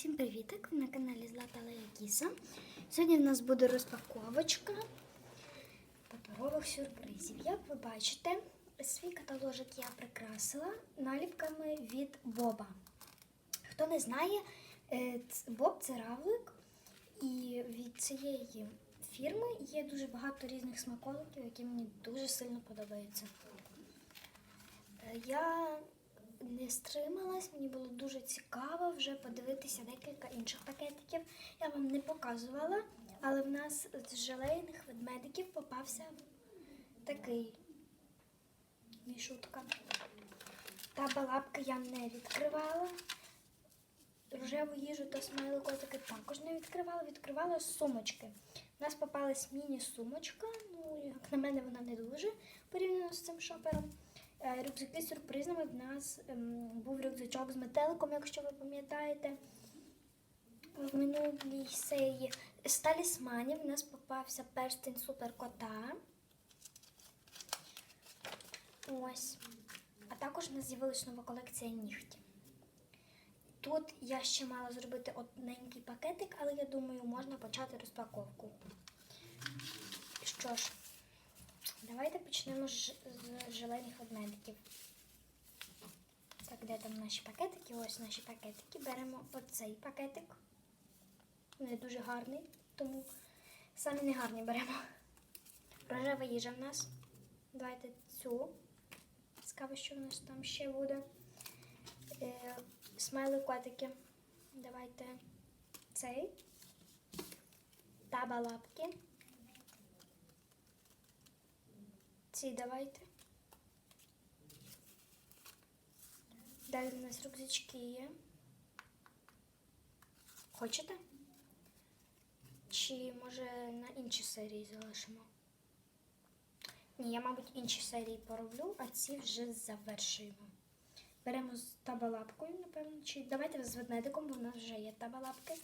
Всім привітик! Ви на каналі Злата Лея Кіса. Сьогодні в нас буде розпаковочка паперових сюрпризів. Як ви бачите, свій каталожик я прикрасила наліпками від Боба. Хто не знає, е, Боб це равлик, і від цієї фірми є дуже багато різних смаколиків, які мені дуже сильно подобаються. Е, Я не стрималась, мені було дуже цікаво вже подивитися декілька інших пакетиків. Я вам не показувала, але в нас з желейних ведмедиків попався такий мішутка. Та балапка я не відкривала. Рожеву їжу та смайлик котики також не відкривала. Відкривала сумочки. У нас попалась міні-сумочка. Ну, як на мене, вона не дуже порівняно з цим шопером. Е, Рюкзаки з сюрпризами в нас ем, був рюкзачок з метеликом, якщо ви пам'ятаєте. В минулій серії з талісманів в нас попався перстень суперкота. Ось. А також в нас з'явилася нова колекція нігті. Тут я ще мала зробити одненький пакетик, але я думаю, можна почати розпаковку. Що ж, давайте почнемо з, желейних ведмедиків. Так, де там наші пакетики? Ось наші пакетики. Беремо оцей пакетик. Не дуже гарний, тому самі не гарні беремо. Рожева їжа в нас. Давайте цю. Цікаво, що в нас там ще буде. Е, смайли котики. Давайте цей. Таба лапки. Ці давайте. Далі у нас рюкзачки є. Хочете? Чи може на інші серії залишимо? Ні, я, мабуть, інші серії пороблю, а ці вже завершуємо. Беремо з табалапкою, напевно, чи давайте з ведмедиком, бо в нас вже є табалапки.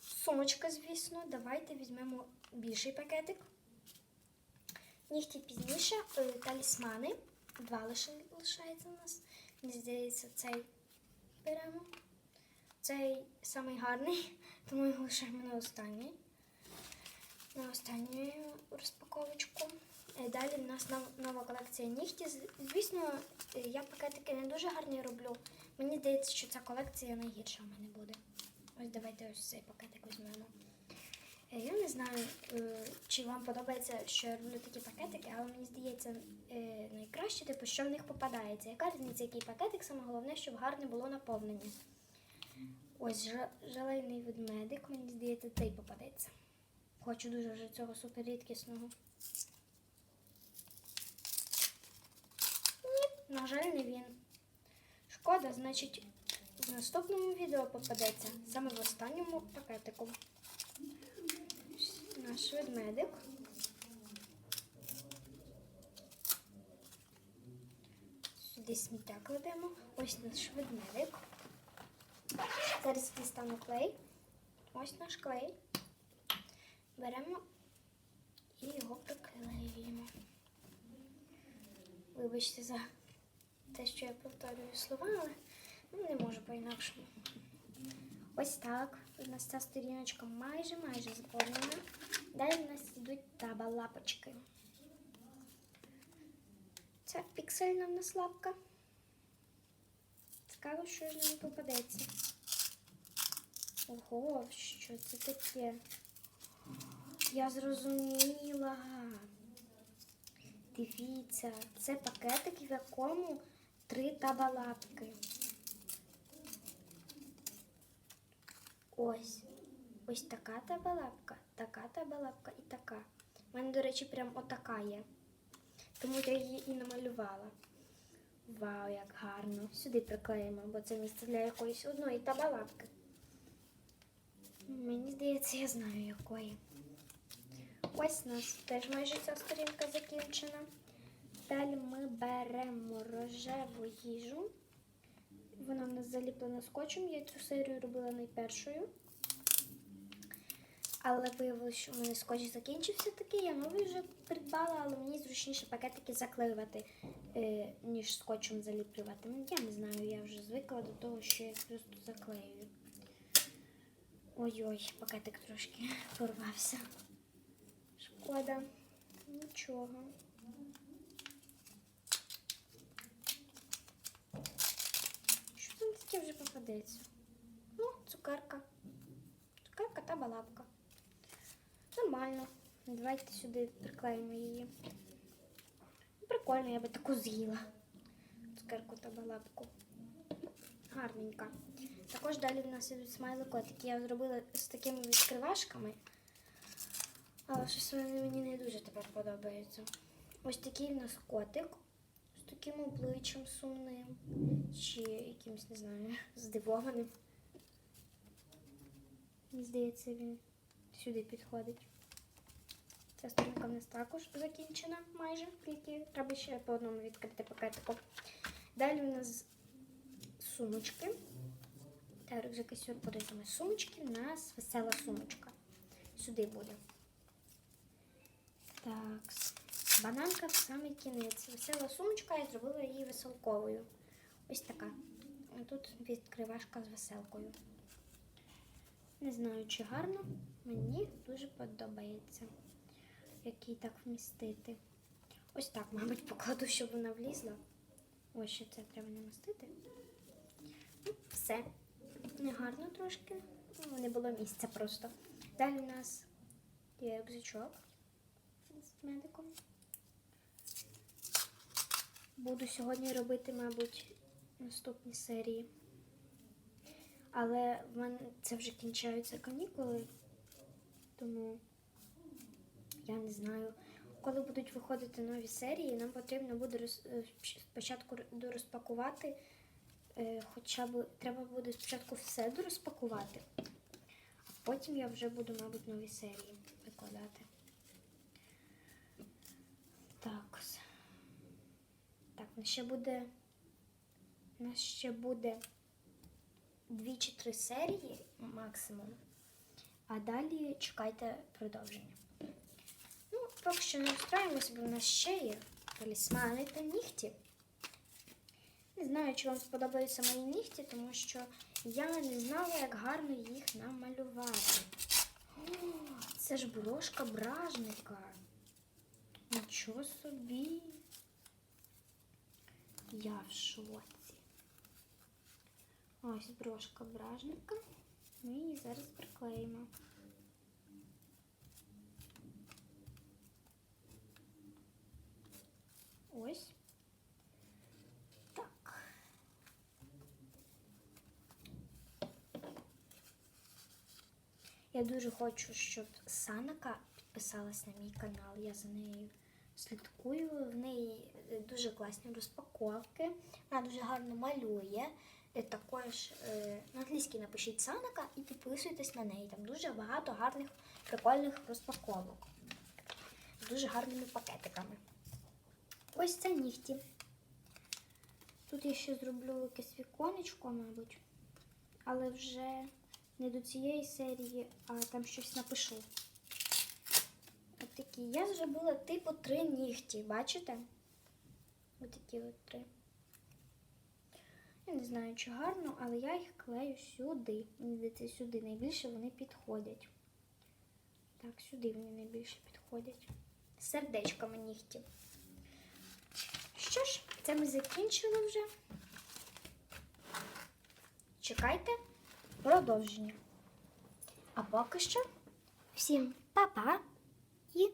Сумочка, звісно, давайте візьмемо більший пакетик. Нігті пізніше, е, талісмани. Два лише лишається у нас. Мені здається, цей беремо. Цей самий гарний, тому його лишаємо на останній. На останню розпаковочку. Е, Далі в нас нова колекція нігті. Звісно, е, я пакетики не дуже гарні роблю. Мені здається, що ця колекція найгірша в мене буде. Ось давайте ось цей пакетик візьмемо. Е, Я не знаю, е, чи вам подобається, що я роблю такі пакетики, але мені здається, е, найкраще, типу, що в них попадається. Яка різниця, який пакетик, саме головне, щоб гарне було наповнення. Ось жа- желейний ведмедик, мені здається, цей попадеться. Хочу дуже вже цього суперрідкісного. Ні, на жаль, не він. Шкода, значить, в наступному відео попадеться саме в останньому пакетику. Наш ведмедик. Сюди сміття кладемо. Ось наш ведмедик. Зараз дістану клей. Ось наш клей. Беремо і його приклеюємо. Вибачте за те, що я повторюю слова, але ну, не можу по-інакшому. Ось так. У нас ця сторіночка майже майже заповнена. Далі в нас йдуть таба лапочки. Це піксельна в нас лапка. Цікаво, що ж нам попадеться. Ого, що це таке? Я зрозуміла. Дивіться, це пакетик, в якому три табалапки. Ось. Ось така табалапка, така табалапка і така. У мене, до речі, прям отака є. Тому я її і намалювала. Вау, як гарно. Сюди приклеїмо, бо це місце для якоїсь одної табалапки. Мені здається, я знаю якої. Ось у нас теж майже ця сторінка закінчена. Далі ми беремо рожеву їжу. Вона в нас заліплена скотчем. Я цю серію робила найпершою. Але виявилося, що в мене скотч закінчився такий. Я новий вже придбала, але мені зручніше пакетики заклеювати, е, ніж скотчем заліплювати. Ну, Я не знаю, я вже звикла до того, що я просто заклеюю. Ой-ой, пакетик трошки порвався. Шкода. Нічого. Що там таке вже попадеться? Ну, цукерка. Цукерка та балабка. Нормально. Давайте сюди приклеїмо її. Прикольно, я би таку з'їла. Цукерку та балабку. Гарненька. Також далі в нас ідуть смайликотики. Я зробила з такими відкривашками. Але щось вони мені не дуже тепер подобаються. Ось такий в нас котик з таким обличчям сумним. Чи якимось, не знаю, здивованим. Мені здається, він сюди підходить. Ця сторінка в нас також закінчена майже, тільки треба ще по одному відкрити пакетику. Далі у нас сумочки. Та рюкзаки сюрпризами. Сумочки у нас весела сумочка. Сюди буде. Так. Бананка в самий кінець. Весела сумочка, я зробила її веселковою. Ось така. Тут відкривашка з веселкою. Не знаю, чи гарно. Мені дуже подобається, як її так вмістити. Ось так, мабуть, покладу, щоб вона влізла. Ось ще це треба намастити. Ну, все. Негарно трошки. Ну, не було місця просто. Далі у нас є рюкзачок з медиком. Буду сьогодні робити, мабуть, наступні серії. Але в мене це вже кінчаються канікули, тому я не знаю. Коли будуть виходити нові серії, нам потрібно буде е, спочатку р- розпакувати. Е, Хоча б треба буде спочатку все дорозпакувати, а потім я вже буду, мабуть, нові серії викладати. Так. Так, нас ще буде. Нас ще буде дві чи три серії максимум. А далі чекайте продовження. Поки що не розстраємося, бо в нас ще є талісмани та нігті. Не знаю, чи вам сподобаються мої нігті, тому що я не знала, як гарно їх намалювати. О, це ж брошка бражника. Нічого собі. Я в шоці. Ось брошка бражника. Ми її зараз приклеїмо. Ось. Так. Я дуже хочу, щоб Санака підписалась на мій канал. Я за нею слідкую. В неї дуже класні розпаковки. Вона дуже гарно малює. Е, Також е, на англійській напишіть Санака і підписуйтесь на неї. Там дуже багато гарних прикольних розпаковок. З дуже гарними пакетиками. Ось це нігті. Тут я ще зроблю якесь віконечко, мабуть. Але вже не до цієї серії, а там щось напишу. От такі. Я зробила типу три нігті, бачите? Ось такі от три. Я не знаю, чи гарно, але я їх клею сюди. Здається, сюди найбільше вони підходять. Так, сюди вони найбільше підходять. Сердечками нігті. Що ж, це ми закінчили вже. Чекайте продовження. А поки що всім па-па і